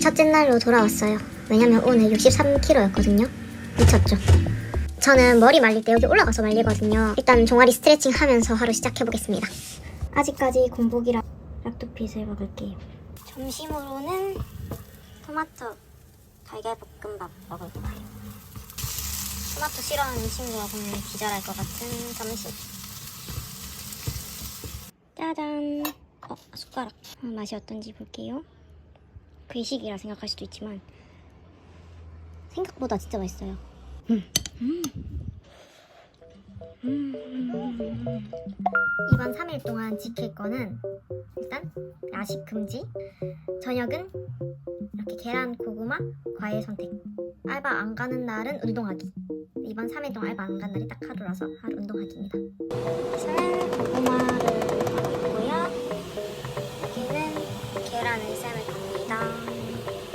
첫째 날로 돌아왔어요. 왜냐면 오늘 63kg였거든요. 미쳤죠? 저는 머리 말릴 때 여기 올라가서 말리거든요. 일단 종아리 스트레칭 하면서 하루 시작해보겠습니다. 아직까지 공복이라 락토핏을 먹을게요. 점심으로는 토마토 달걀볶음밥 먹을 거예요. 토마토 싫어하는 친구가 보면 기절할 것 같은 점심. 짜잔. 어, 숟가락. 어, 맛이 어떤지 볼게요. 괴식이라 생각할 수도 있지만 생각보다 진짜 맛있어요. 음. 음. 음. 이번 3일 동안 지킬 거는 일단 야식 금지, 저녁은 이렇게 계란, 고구마, 과일 선택. 알바 안 가는 날은 운동하기. 이번 3일 동안 알바 안 간 날이 딱 하루라서 하루 운동하기입니다. 저는 고구마를 있고요. 여기는 계란을 쌤을.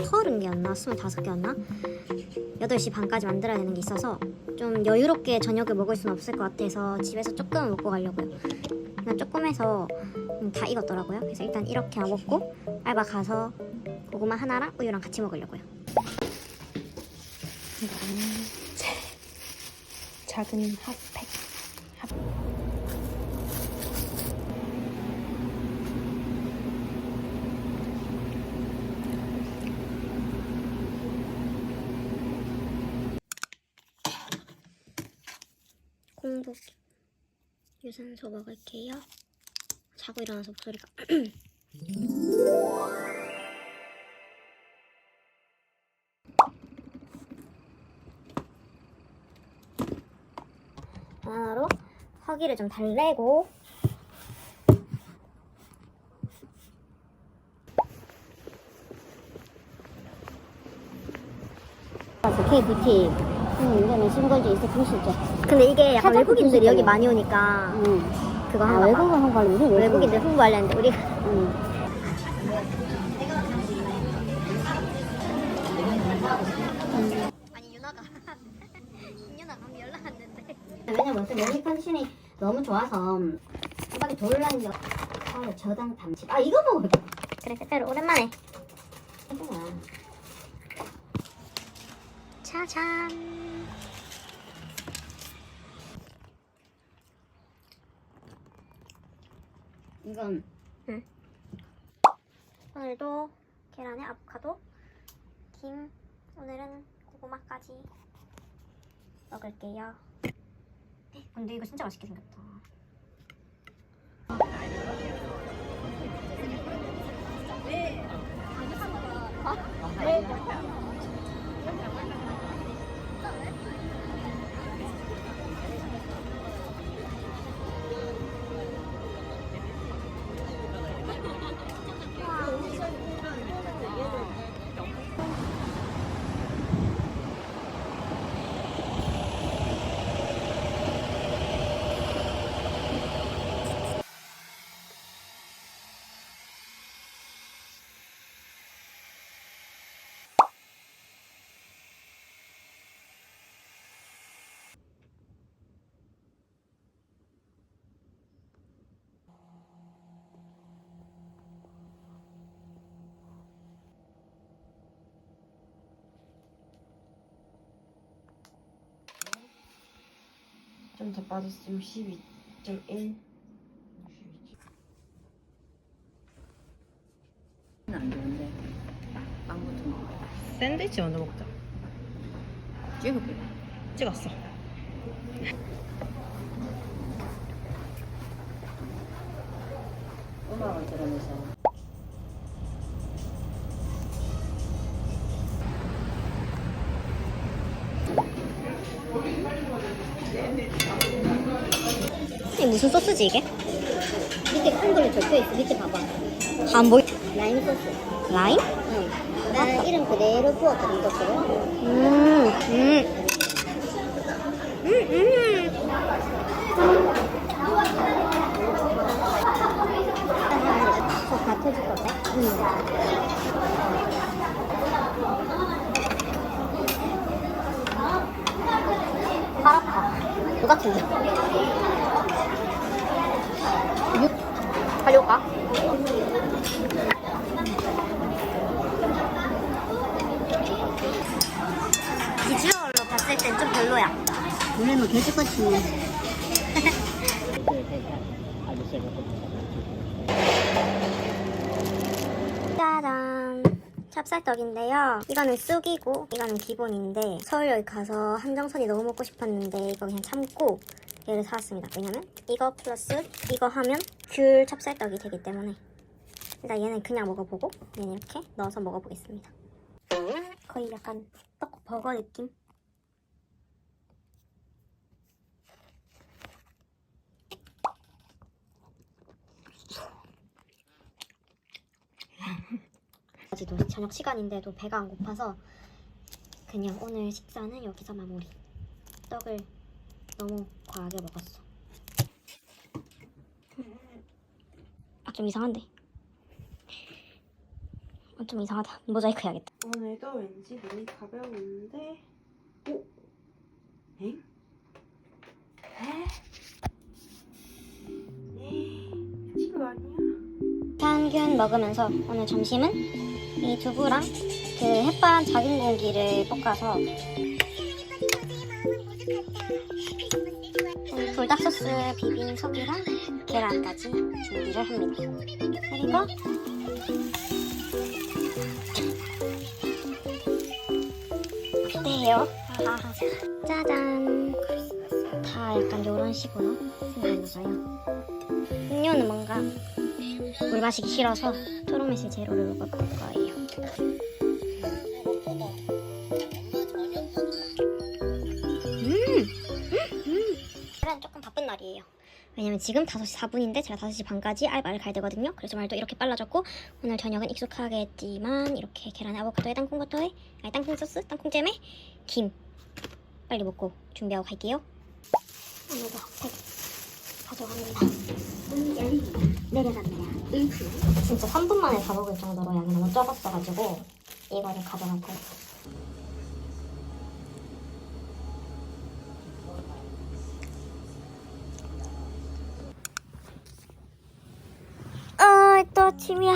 서른 개였나? 스물다섯 개였나? 8시 반까지 만들어야 되는 게 있어서 좀 여유롭게 저녁을 먹을 수는 없을 것 같아서 집에서 조금 먹고 가려고요. 그냥 조금 해서 음, 다 익었더라고요. 그래서 일단 이렇게 먹고 알바 가서 고구마 하나랑 우유랑 같이 먹으려고요. 이거는 작은 핫팩. 공복 유산소 먹을게요. 자고 일어나서 목소리가 하나로 허기를 좀 달래고 KBT 응, 이거는 신걸지 있어 부실죠. 근데 이게 약간 외국인들이. 여기 많이 오니까 응. 그거 아, 한가 봐. 외국어 한 걸로 우리 외국인들 홍보 하려는데 우리가 응. 아니 윤아가 윤아가 한번 연락 왔는데 왜냐면 또 몸이 컨디션이 너무 좋아서 수박이 돌라는 게 아, 저당 담치. 아 이거 먹을 거. 그래 빼빼로 오랜만에 짜잔. 이건 오늘도 계란에 아보카도 김 오늘은 고구마까지 먹을게요. 근데 이거 진짜 맛있게 생겼다 좀 더 빠졌어. 62.1. 안 좋은데 빵부터 먹어 샌드위치 먼저 먹자. 찍을게 찍었어. 음악을 들으면서 무슨 소스지 이게? 밑에 큰 걸로 적혀 있어. 밑에 봐봐. 안 보이 라임 소스. 라임? 응. 나 이름 그대로 부었거든 이것도. 음, 음. 음, 먹어봐. 비주얼로 봤을 땐 좀 별로야. 원래 뭐 돼지꼬치. 짜잔. 찹쌀떡인데요. 이거는 쑥이고 이거는 기본인데 서울역에 가서 한정선이 너무 먹고 싶었는데 이거 그냥 참고 얘를 사왔습니다. 왜냐면 이거 플러스 이거 하면 귤 찹쌀떡이 되기 때문에 일단 얘는 그냥 먹어보고 얘는 이렇게 넣어서 먹어보겠습니다. 거의 약간 떡 버거 느낌? 아직도 저녁 시간인데도 배가 안 고파서 그냥 오늘 식사는 여기서 마무리. 떡을 너무 과하게 먹었어. 아 좀 이상한데. 아, 좀 이상하다. 모자이크 해야겠다. 오늘도 왠지 몸이 가벼운데 오? 엥? 에? 에이 지금 아니야? 평균 먹으면서 오늘 점심은 이 두부랑 그 햇반 작은 공기를 볶아서 음, 불닭 소스 비빈 속이랑 계란까지 준비를 합니다. 그리고? 아하하. 짜잔. 다 약간 이런 식으로 생겼어요. 음료는 뭔가 물 마시기 싫어서 트로메시 제로를 먹을 거예요. 왜냐면 지금 5시 4분인데 제가 5시 반까지 알바를 가야 되거든요. 그래서 말도 이렇게 빨라졌고 오늘 저녁은 익숙하겠지만 이렇게 계란에 아보카도에 땅콩 버터에 아니 땅콩 소스, 땅콩 잼에 김 빨리 먹고 준비하고 갈게요. 오늘도 핫팩 가져갑니다. 내려갑니다. 진짜 3분 만에 다 먹을 정도로 양이 너무 적었어가지고 이거를 가져갈 거예요. 아, 또 아침이야.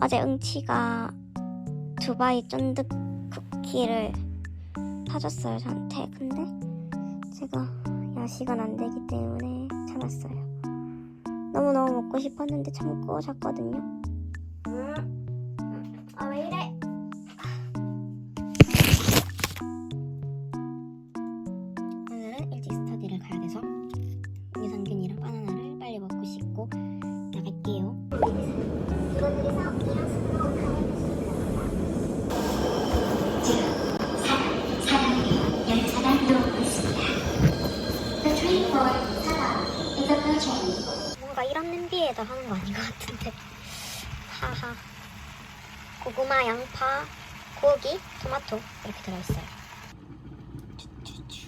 어제 응치가 두바이 쫀득 쿠키를 사줬어요 저한테. 근데 제가 야식은 안 되기 때문에 참았어요. 너무너무 먹고 싶었는데 참고 잤거든요. 아왜 이래 냄비에다 하는 거 아닌 것 같은데. 하하. 고구마, 양파, 고기, 토마토 이렇게 들어있어요. 추추추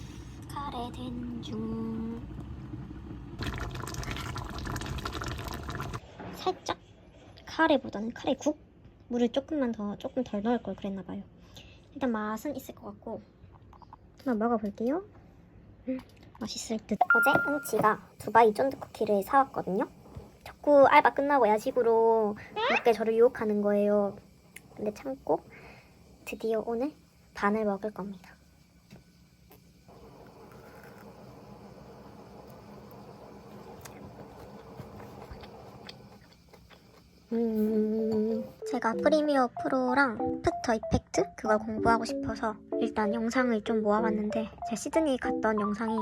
카레 된 중 살짝 카레보다는 카레국? 물을 조금만 더 조금 덜 넣을 걸 그랬나 봐요. 일단 맛은 있을 것 같고. 한번 먹어볼게요. 음, 맛있을 듯. 어제 응치가 두바이 쫀득 쿠키를 사왔거든요 자꾸 알바 끝나고 야식으로 먹게 저를 유혹하는 거예요. 근데 참고 드디어 오늘 반을 먹을 겁니다. 음, 제가 프리미어 프로랑 애프터 이펙트 그걸 공부하고 싶어서 일단 영상을 좀 모아봤는데 제가 시드니 갔던 영상이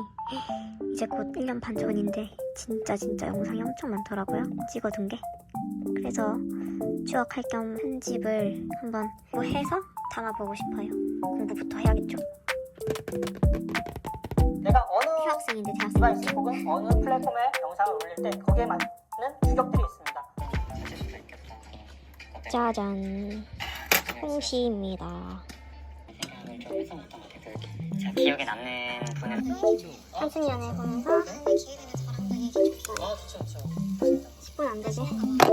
이제 곧 1년 반 전인데 진짜 진짜 영상이 엄청 많더라고요. 찍어둔 게. 그래서 추억할 겸 편집을 한번 뭐 해서 담아보고 싶어요. 공부부터 해야겠죠. 내가 어느 휴학생인데 대학생 디바이스 혹은 어느 플랫폼에 영상을 올릴 때 거기에 맞는 규격들이 있습니다. 짜잔. 홍시입니다 자, 기억에 남는 분은 한승이 연애 보면서 아 좋죠 좋죠 10분 안 되지? 힘들다